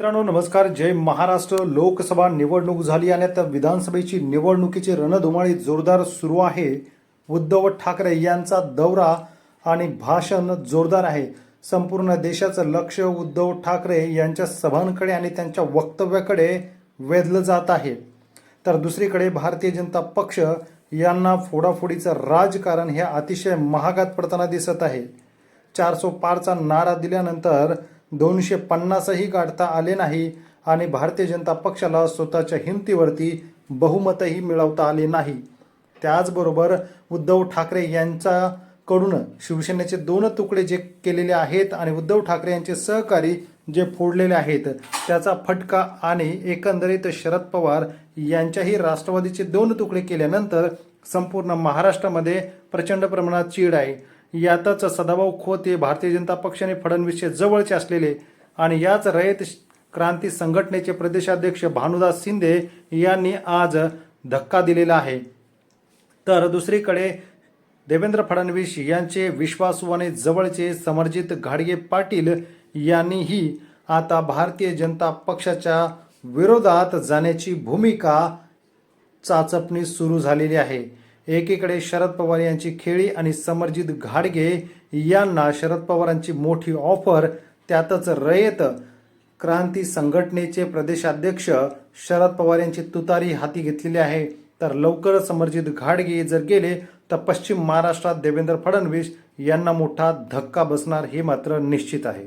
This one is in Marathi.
मित्रांनो नमस्कार. जय महाराष्ट्र. लोकसभा निवडणूक झाली आणि आता विधानसभेची निवडणुकीची रणधुमाळी जोरदार सुरू आहे. उद्धव ठाकरे यांचा दौरा आणि भाषण जोरदार आहे. संपूर्ण देशाचं लक्ष उद्धव ठाकरे यांच्या सभांकडे आणि त्यांच्या वक्तव्याकडे वेधलं जात आहे. तर दुसरीकडे भारतीय जनता पक्ष यांना फोडाफोडीचं राजकारण हे अतिशय महागात पडताना दिसत आहे. चारसो पारचा नारा दिल्यानंतर दोनशे पन्नासही गाठता आले नाही आणि भारतीय जनता पक्षाला स्वतःच्या हिमतीवरती बहुमतही मिळवता आले नाही. त्याचबरोबर उद्धव ठाकरे यांच्याकडून शिवसेनेचे दोन तुकडे जे केलेले आहेत आणि उद्धव ठाकरे यांचे सहकारी जे फोडलेले आहेत त्याचा फटका आणि एकंदरीत शरद पवार यांच्याही राष्ट्रवादीचे दोन तुकडे केल्यानंतर संपूर्ण महाराष्ट्रामध्ये प्रचंड प्रमाणात चीड आहे. यातच सदाभाऊ खोत हे भारतीय जनता पक्षाने फडणवीसचे जवळचे असलेले आणि याच रयत क्रांती संघटनेचे प्रदेशाध्यक्ष भानुदास शिंदे यांनी आज धक्का दिलेला आहे. तर दुसरीकडे देवेंद्र फडणवीस यांचे विश्वासू आणि जवळचे समर्जित घाडगे पाटील यांनीही आता भारतीय जनता पक्षाच्या विरोधात जाण्याची भूमिका चाचपणी सुरू झालेली आहे. एकीकडे शरद पवार यांची खेळी आणि समर्जित घाडगे यांना शरद पवारांची मोठी ऑफर त्यातच रयत क्रांती संघटनेचे प्रदेशाध्यक्ष शरद पवार यांची तुतारी हाती घेतलेली आहे. तर लवकर समर्जित घाडगे जर गेले तर पश्चिम महाराष्ट्रात देवेंद्र फडणवीस यांना मोठा धक्का बसणार हे मात्र निश्चित आहे.